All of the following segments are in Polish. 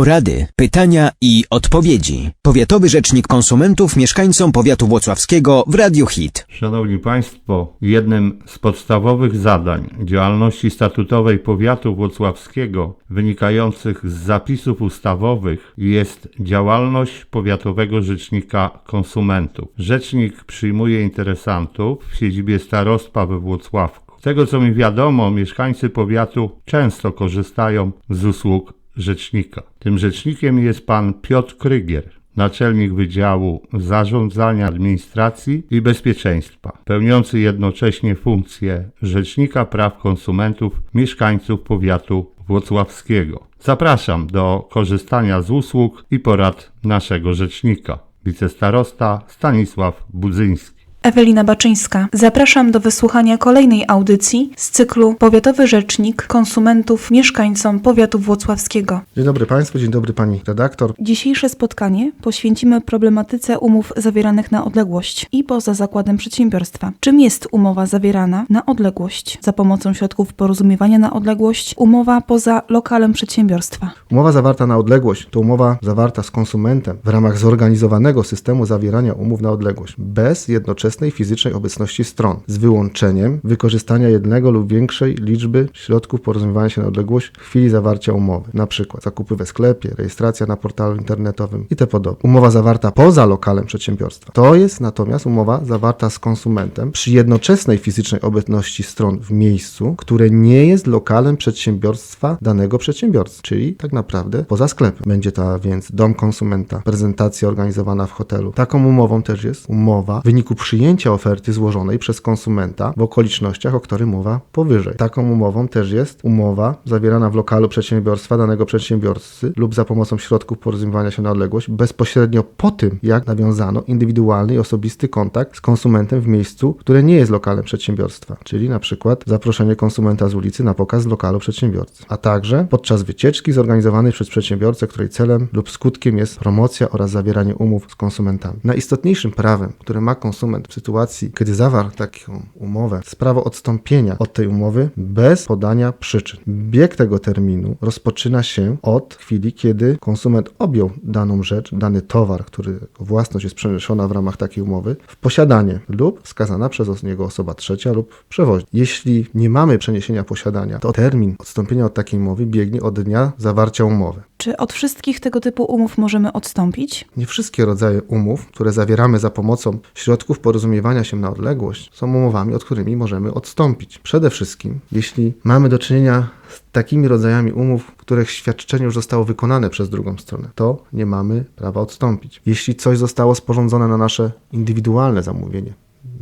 Porady, pytania i odpowiedzi. Powiatowy Rzecznik Konsumentów mieszkańcom powiatu włocławskiego w Radiu Hit. Szanowni Państwo, jednym z podstawowych zadań działalności statutowej powiatu włocławskiego wynikających z zapisów ustawowych jest działalność powiatowego rzecznika konsumentów. Rzecznik przyjmuje interesantów w siedzibie starostwa we Włocławku. Z tego co mi wiadomo, mieszkańcy powiatu często korzystają z usług rzecznika. Tym rzecznikiem jest pan Piotr Krygier, naczelnik Wydziału Zarządzania Administracji i Bezpieczeństwa, pełniący jednocześnie funkcję Rzecznika Praw Konsumentów mieszkańców powiatu włocławskiego. Zapraszam do korzystania z usług i porad naszego rzecznika, wicestarosta Stanisław Budzyński. Ewelina Baczyńska. Zapraszam do wysłuchania kolejnej audycji z cyklu Powiatowy Rzecznik Konsumentów mieszkańcom powiatu włocławskiego. Dzień dobry Państwu, dzień dobry Pani redaktor. Dzisiejsze spotkanie poświęcimy problematyce umów zawieranych na odległość i poza zakładem przedsiębiorstwa. Czym jest umowa zawierana na odległość za pomocą środków porozumiewania na odległość, umowa poza lokalem przedsiębiorstwa? Umowa zawarta na odległość to umowa zawarta z konsumentem w ramach zorganizowanego systemu zawierania umów na odległość, bez jednoczesnej fizycznej obecności stron, z wyłączeniem wykorzystania jednego lub większej liczby środków porozumiewania się na odległość w chwili zawarcia umowy, przykład zakupy we sklepie, rejestracja na portalu internetowym i te podobne. Umowa zawarta poza lokalem przedsiębiorstwa. To jest natomiast umowa zawarta z konsumentem przy jednoczesnej fizycznej obecności stron w miejscu, które nie jest lokalem przedsiębiorstwa danego przedsiębiorcy, czyli tak naprawdę poza sklepem. Będzie to więc dom konsumenta, prezentacja organizowana w hotelu. Taką umową też jest umowa w wyniku przyjęcia oferty złożonej przez konsumenta w okolicznościach, o których mowa powyżej. Taką umową też jest umowa zawierana w lokalu przedsiębiorstwa danego przedsiębiorcy lub za pomocą środków porozumiewania się na odległość bezpośrednio po tym, jak nawiązano indywidualny i osobisty kontakt z konsumentem w miejscu, które nie jest lokalem przedsiębiorstwa, czyli na przykład zaproszenie konsumenta z ulicy na pokaz lokalu przedsiębiorcy, a także podczas wycieczki zorganizowanej przez przedsiębiorcę, której celem lub skutkiem jest promocja oraz zawieranie umów z konsumentami. Najistotniejszym prawem, które ma konsument w sytuacji, kiedy zawarł taką umowę, jest prawo odstąpienia od tej umowy bez podania przyczyn. Bieg tego terminu rozpoczyna się od chwili, kiedy konsument objął daną rzecz, dany towar, który własność jest przeniesiona w ramach takiej umowy, w posiadanie lub wskazana przez niego osoba trzecia lub przewoźnik. Jeśli nie mamy przeniesienia posiadania, to termin odstąpienia od takiej umowy biegnie od dnia zawarcia umowy. Czy od wszystkich tego typu umów możemy odstąpić? Nie wszystkie rodzaje umów, które zawieramy za pomocą środków porozumiewania się na odległość, są umowami, od którymi możemy odstąpić. Przede wszystkim, jeśli mamy do czynienia z takimi rodzajami umów, których świadczenie już zostało wykonane przez drugą stronę, to nie mamy prawa odstąpić. Jeśli coś zostało sporządzone na nasze indywidualne zamówienie,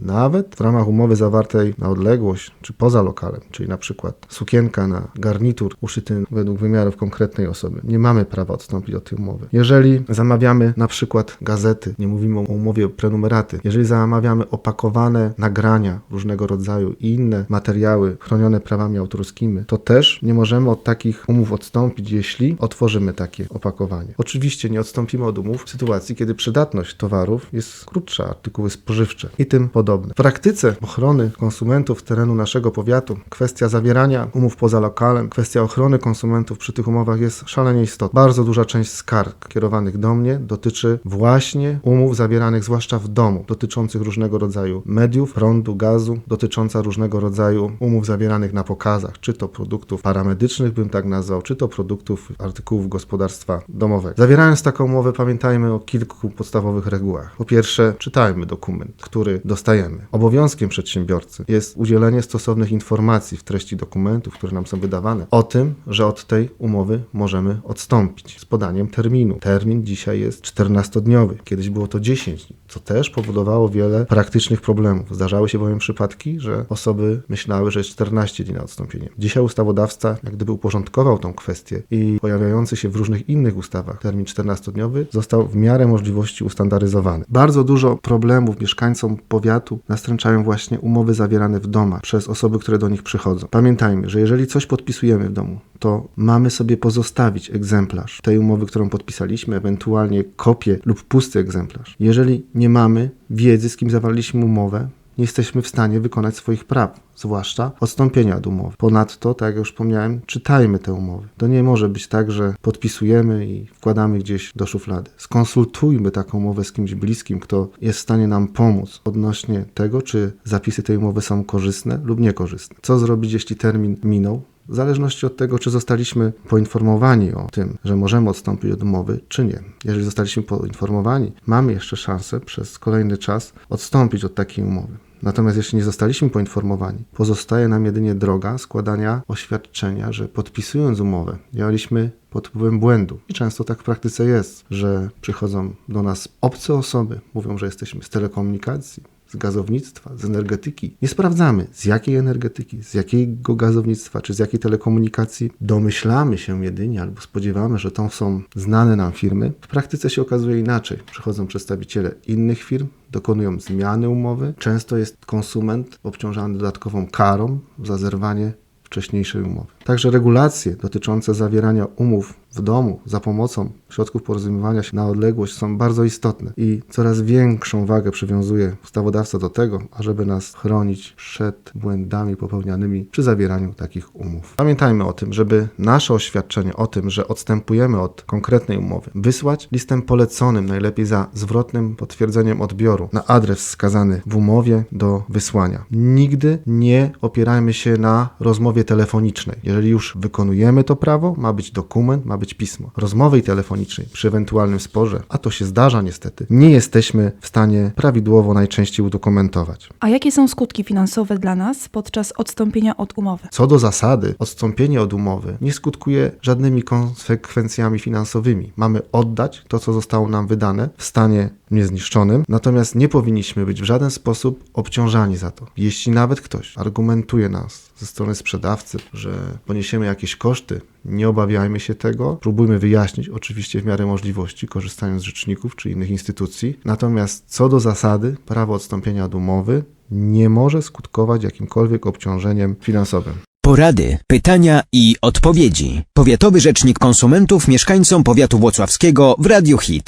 nawet w ramach umowy zawartej na odległość czy poza lokalem, czyli na przykład sukienka na garnitur uszyty według wymiarów konkretnej osoby, nie mamy prawa odstąpić od tej umowy. Jeżeli zamawiamy na przykład gazety, nie mówimy o umowie prenumeraty, jeżeli zamawiamy opakowane nagrania różnego rodzaju i inne materiały chronione prawami autorskimi, to też nie możemy od takich umów odstąpić, jeśli otworzymy takie opakowanie. Oczywiście nie odstąpimy od umów w sytuacji, kiedy przydatność towarów jest krótsza, artykuły spożywcze i tym podobne. W praktyce ochrony konsumentów terenu naszego powiatu, kwestia zawierania umów poza lokalem, kwestia ochrony konsumentów przy tych umowach jest szalenie istotna. Bardzo duża część skarg kierowanych do mnie dotyczy właśnie umów zawieranych zwłaszcza w domu, dotyczących różnego rodzaju mediów, prądu, gazu, dotycząca różnego rodzaju umów zawieranych na pokazach, czy to produktów paramedycznych, bym tak nazwał, czy to produktów, artykułów gospodarstwa domowego. Zawierając taką umowę, pamiętajmy o kilku podstawowych regułach. Po pierwsze, czytajmy dokument, który dostajemy. Obowiązkiem przedsiębiorcy jest udzielenie stosownych informacji w treści dokumentów, które nam są wydawane, o tym, że od tej umowy możemy odstąpić z podaniem terminu. Termin dzisiaj jest 14-dniowy, kiedyś było to 10 dni, co też powodowało wiele praktycznych problemów. Zdarzały się bowiem przypadki, że osoby myślały, że jest 14 dni na odstąpienie. Dzisiaj ustawodawca jak gdyby uporządkował tą kwestię i pojawiający się w różnych innych ustawach termin 14-dniowy został w miarę możliwości ustandaryzowany. Bardzo dużo problemów mieszkańcom powiatu nastręczają właśnie umowy zawierane w domach przez osoby, które do nich przychodzą. Pamiętajmy, że jeżeli coś podpisujemy w domu, to mamy sobie pozostawić egzemplarz tej umowy, którą podpisaliśmy, ewentualnie kopię lub pusty egzemplarz. Jeżeli nie mamy wiedzy, z kim zawarliśmy umowę, nie jesteśmy w stanie wykonać swoich praw, zwłaszcza odstąpienia od umowy. Ponadto, tak jak już wspomniałem, czytajmy te umowy. To nie może być tak, że podpisujemy i wkładamy gdzieś do szuflady. Skonsultujmy taką umowę z kimś bliskim, kto jest w stanie nam pomóc odnośnie tego, czy zapisy tej umowy są korzystne lub niekorzystne. Co zrobić, jeśli termin minął? W zależności od tego, czy zostaliśmy poinformowani o tym, że możemy odstąpić od umowy, czy nie. Jeżeli zostaliśmy poinformowani, mamy jeszcze szansę przez kolejny czas odstąpić od takiej umowy. Natomiast jeśli nie zostaliśmy poinformowani, pozostaje nam jedynie droga składania oświadczenia, że podpisując umowę, działaliśmy pod wpływem błędu. I często tak w praktyce jest, że przychodzą do nas obce osoby, mówią, że jesteśmy z telekomunikacji, z gazownictwa, z energetyki. Nie sprawdzamy z jakiej energetyki, z jakiego gazownictwa czy z jakiej telekomunikacji. Domyślamy się jedynie albo spodziewamy, że to są znane nam firmy. W praktyce się okazuje inaczej. Przychodzą przedstawiciele innych firm, dokonują zmiany umowy. Często jest konsument obciążany dodatkową karą za zerwanie wcześniejszej umowy. Także regulacje dotyczące zawierania umów w domu za pomocą środków porozumiewania się na odległość są bardzo istotne i coraz większą wagę przywiązuje ustawodawca do tego, ażeby nas chronić przed błędami popełnianymi przy zawieraniu takich umów. Pamiętajmy o tym, żeby nasze oświadczenie o tym, że odstępujemy od konkretnej umowy, wysłać listem poleconym, najlepiej za zwrotnym potwierdzeniem odbioru na adres wskazany w umowie do wysłania. Nigdy nie opierajmy się na rozmowie telefonicznej. Jeżeli już wykonujemy to prawo, ma być dokument, ma być pismo. Rozmowy telefonicznej przy ewentualnym sporze, a to się zdarza niestety, nie jesteśmy w stanie prawidłowo najczęściej udokumentować. A jakie są skutki finansowe dla nas podczas odstąpienia od umowy? Co do zasady, odstąpienie od umowy nie skutkuje żadnymi konsekwencjami finansowymi. Mamy oddać to, co zostało nam wydane w stanie niezniszczonym, natomiast nie powinniśmy być w żaden sposób obciążani za to. Jeśli nawet ktoś argumentuje nas ze strony sprzedawcy, że poniesiemy jakieś koszty, nie obawiajmy się tego, próbujmy wyjaśnić, oczywiście w miarę możliwości, korzystając z rzeczników czy innych instytucji. Natomiast co do zasady, prawo odstąpienia od umowy nie może skutkować jakimkolwiek obciążeniem finansowym. Porady, pytania i odpowiedzi. Powiatowy Rzecznik Konsumentów mieszkańcom powiatu włocławskiego w Radiu Hit.